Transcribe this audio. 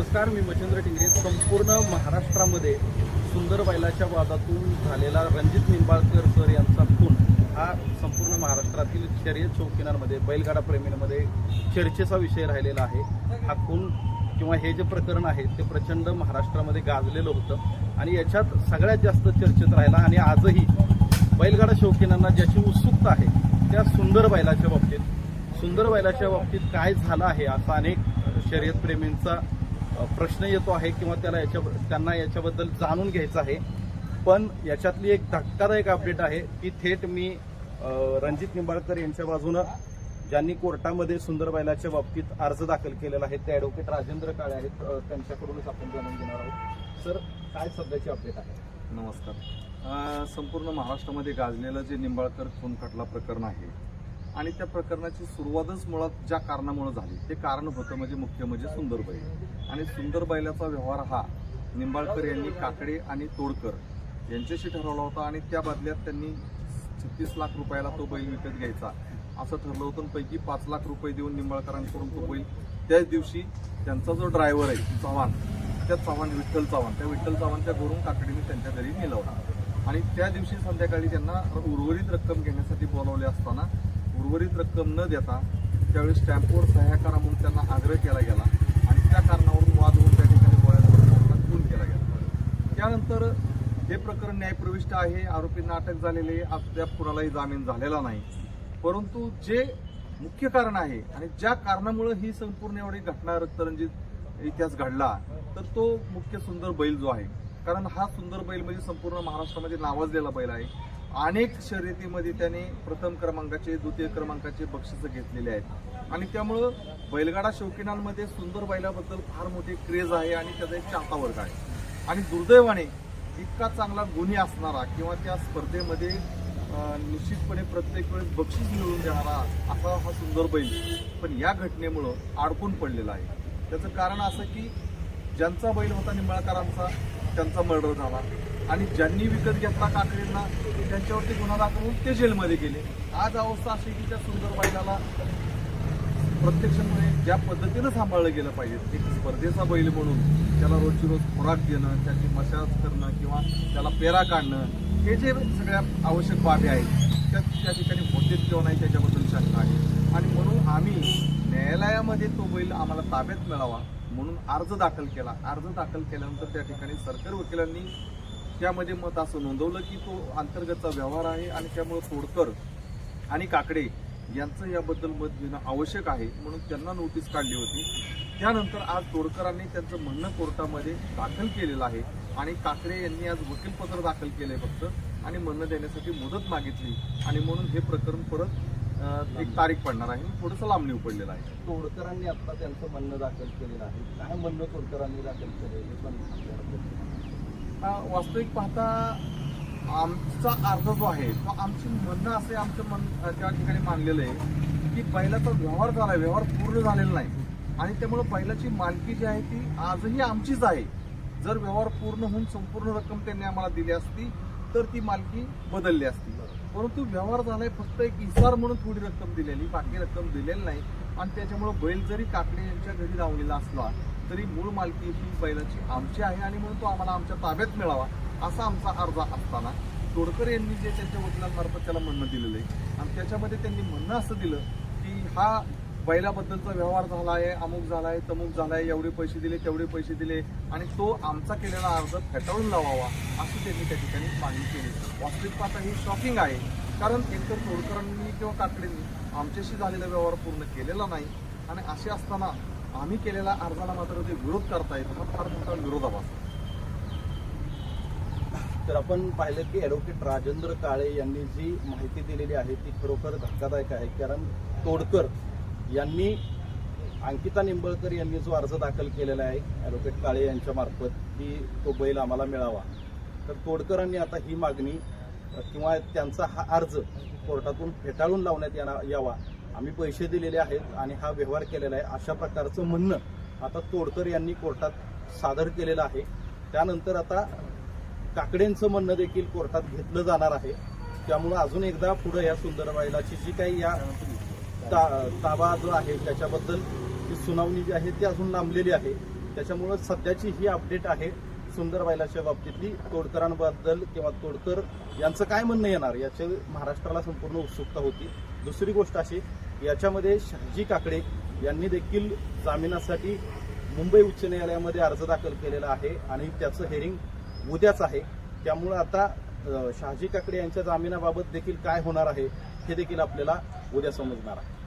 नमस्कार मी मच्छिंद्र टिंगरे. संपूर्ण महाराष्ट्रामध्ये सुंदर बैलाच्या वादातून झालेला रणजित निंबाळकर सर यांचा खून हा संपूर्ण महाराष्ट्रातील शर्यत चौकिनांमध्ये बैलगाडा प्रेमींमध्ये चर्चेचा विषय राहिलेला आहे. हा खून किंवा हे जे प्रकरण आहे ते प्रचंड महाराष्ट्रामध्ये गाजलेलं होतं. आणि याच्यात सगळ्यात जास्त चर्चेत राहिला आणि आजही बैलगाडा शौकीनांना ज्याची उत्सुकता आहे त्या सुंदर बैलाच्या बाबतीत सुंदर बैलाच्या बाबतीत काय झालं आहे असा अनेक शर्यतप्रेमींचा प्रश्न येतो आहे किंवा त्याला याच्या त्यांना याच्याबद्दल जाणून घ्यायचं आहे. पण याच्यातली एक धक्कादायक अपडेट आहे की थेट मी रणजित निंबाळकर यांच्या बाजूनं ज्यांनी कोर्टामध्ये सुंदर बैलाच्या बाबतीत अर्ज दाखल केलेला आहे ते ॲडव्होकेट राजेंद्र काळे आहेत त्यांच्याकडूनच आपण जाणून घेणार आहोत. सर काय सध्याची अपडेट आहे? नमस्कार. संपूर्ण महाराष्ट्रामध्ये गाजलेलं जे निंबाळकर खून खटला प्रकरण आहे आणि त्या प्रकरणाची सुरुवातच मुळात ज्या कारणामुळे झाली ते कारण होतं म्हणजे मुख्य म्हणजे सुंदरबाई. आणि सुंदरबाईलाचा व्यवहार हा निंबाळकर यांनी काकडे आणि तोडकर यांच्याशी ठरवला होता आणि त्या बदल्यात त्यांनी छत्तीस लाख रुपयाला तो बैल विकत घ्यायचा असं ठरलं होतं. पैकी पाच लाख रुपये देऊन निंबाळकरांकडून तो बैल त्याच दिवशी त्यांचा जो ड्रायव्हर आहे चव्हाण त्या चव्हाण विठ्ठल चव्हाण त्या विठ्ठल चव्हाणच्या घरून काकडीने त्यांच्या घरी नेलवला आणि त्या दिवशी संध्याकाळी त्यांना उर्वरित रक्कम घेण्यासाठी बोलावले असताना उर्वरित रक्कम न देता त्यावेळी स्टॅम्पवर सह्या करा म्हणून त्यांना आग्रह केला गेला आणि त्या कारणावरून वाद होऊन त्या ठिकाणी गोळ्या खून केला गेला. त्यानंतर हे प्रकरण न्यायप्रविष्ट आहे आरोपींना अटक झालेली अद्याप कुणालाही जामीन झालेला नाही. परंतु जे मुख्य कारण आहे आणि ज्या कारणामुळे ही संपूर्ण एवढी घटना रक्तरंजित इतिहास घडला तर तो मुख्य सुंदर बैल जो आहे कारण हा सुंदर बैल म्हणजे संपूर्ण महाराष्ट्रामध्ये नावाजलेला बैल आहे. अनेक शर्यतीमध्ये त्याने प्रथम क्रमांकाचे द्वितीय क्रमांकाचे बक्षिसं घेतलेले आहेत. आणि त्यामुळं बैलगाडा शौकीनांमध्ये सुंदर बैलाबद्दल फार मोठी क्रेज आहे आणि त्याचा एक चाहता वर्ग आहे. आणि दुर्दैवाने इतका चांगला गुन्हे असणारा किंवा त्या स्पर्धेमध्ये निश्चितपणे प्रत्येक वेळेस बक्षीस मिळवून देणारा असा हा सुंदर बैल पण या घटनेमुळं अडकून पडलेला आहे. त्याचं कारण असं की ज्यांचा बैल होता निंबाळकरांचा त्यांचा मर्डर झाला. आणि ज्यांनी विकत घेतला काकडींना त्यांच्यावरती गुन्हा दाखल होऊन ते जेलमध्ये गेले. आज अवस्था अशी की त्या सुंदर बैलाला प्रत्यक्षामुळे ज्या पद्धतीनं सांभाळलं गेलं पाहिजे एक स्पर्धेचा बैल म्हणून त्याला रोजची रोज खुराक देणं त्याची मशाज करणं किंवा त्याला पेरा काढणं हे जे सगळ्या आवश्यक बाबी आहेत त्या त्या ठिकाणी होते किंवा नाही त्याच्याबद्दल शंका आहे. आणि म्हणून आम्ही न्यायालयामध्ये तो बैल आम्हाला ताब्यात मिळावा म्हणून अर्ज दाखल केला. अर्ज दाखल केल्यानंतर त्या ठिकाणी सरकारी वकिलांनी त्यामध्ये मत असं नोंदवलं की तो अंतर्गतचा व्यवहार आहे आणि त्यामुळे तोडकर आणि काकडे यांचं याबद्दल मत घेणं आवश्यक आहे म्हणून त्यांना नोटीस काढली होती. त्यानंतर आज तोडकरांनी त्यांचं म्हणणं कोर्टामध्ये दाखल केलेलं आहे आणि काकडे यांनी आज वकीलपत्र दाखल केलं आहे फक्त आणि म्हणणं देण्यासाठी मुदत मागितली आणि म्हणून हे प्रकरण परत एक तारीख पडणार आहे. थोडंसं लांबणी पडलेलं आहे. तोडकरांनी आता त्यांचं म्हणणं दाखल केलेलं आहे. काय म्हणणं तोडकरांनी दाखल केलं हे पण वास्तविक पाहता आमचा अर्ज जो आहे तो आमची म्हणणं असे आमचं मन त्या ठिकाणी मानलेलं आहे की बैलाचा व्यवहार झाला व्यवहार पूर्ण झालेला नाही. आणि त्यामुळे बैलाची मालकी जी आहे ती आजही आमचीच आहे. जर व्यवहार पूर्ण होऊन संपूर्ण रक्कम त्यांनी आम्हाला दिली असती तर ती मालकी बदलली असती. परंतु व्यवहार झालाय फक्त एक इसार म्हणून थोडी रक्कम दिलेली बाकी रक्कम दिलेली नाही. आणि त्याच्यामुळे बैल जरी काकडे यांच्या घरी लावलेला असला तरी मूळ मालकी ही बैलाची आमची आहे आणि म्हणून तो आम्हाला आमच्या ताब्यात मिळावा असा आमचा अर्ज असताना तोडकर यांनी जे त्यांच्या वकिलांमार्फत त्याला म्हणणं दिलेलं आहे. आणि त्याच्यामध्ये त्यांनी म्हणणं असं दिलं की हा बैलाबद्दलचा व्यवहार झाला आहे अमुक झाला आहे तमुक झाला आहे एवढे पैसे दिले तेवढे पैसे दिले आणि तो आमचा केलेला अर्ज फेटाळून लावावा अशी त्यांनी त्या ठिकाणी मागणी केली. वास्तविक पाहता ही शॉकिंग आहे कारण एकतर तोडकरांनी किंवा काकडींनी आमच्याशी झालेला व्यवहार पूर्ण केलेला नाही आणि असे असताना आम्ही केलेल्या अर्जाला मात्र ते विरोध करतायत हा फार मोठा विरोधाभास तर आपण पाहिलं की ॲडव्होकेट राजेंद्र काळे यांनी जी माहिती दिलेली आहे ती खरोखर धक्कादायक आहे कारण तोडकर यांनी अंकिता निंबळकर यांनी जो अर्ज दाखल केलेला आहे ॲडव्होकेट काळे यांच्या मार्फत की तो बैल आम्हाला मिळावा. तर तोडकरांनी आता ही मागणी किंवा त्यांचा हा अर्ज कोर्टातून फेटाळून लावण्यात येणार यावा. आम्ही पैसे दिलेले आहेत आणि हा व्यवहार केलेला आहे. अशा प्रकारचं म्हणणं आता तोडकर यांनी कोर्टात सादर केलेलं आहे. त्यानंतर आता काकडेंचं म्हणणं देखील कोर्टात घेतलं जाणार आहे. त्यामुळं अजून एकदा पुढे या सुंदरबाईलाची जी काही या ता- ताबा जो आहे त्याच्याबद्दल जी सुनावणी जी आहे ती अजून लांबलेली आहे. त्याच्यामुळं सध्याची ही अपडेट आहे सुंदर बैलाच्या बाबतीतली. तोडकरांबद्दल किंवा तोडकर यांचं काय म्हणणं येणार याचे महाराष्ट्राला संपूर्ण उत्सुकता होती. दुसरी गोष्ट अशी याच्यामध्ये शहाजी काकडे यांनी देखील जामिनासाठी मुंबई उच्च न्यायालयामध्ये अर्ज दाखल केलेला आहे आणि त्याचं हेअरिंग उद्याच आहे. त्यामुळं आता शहाजी काकडे यांच्या जामिनाबाबत देखील काय होणार आहे हे देखील आपल्याला उद्या समजणार आहे.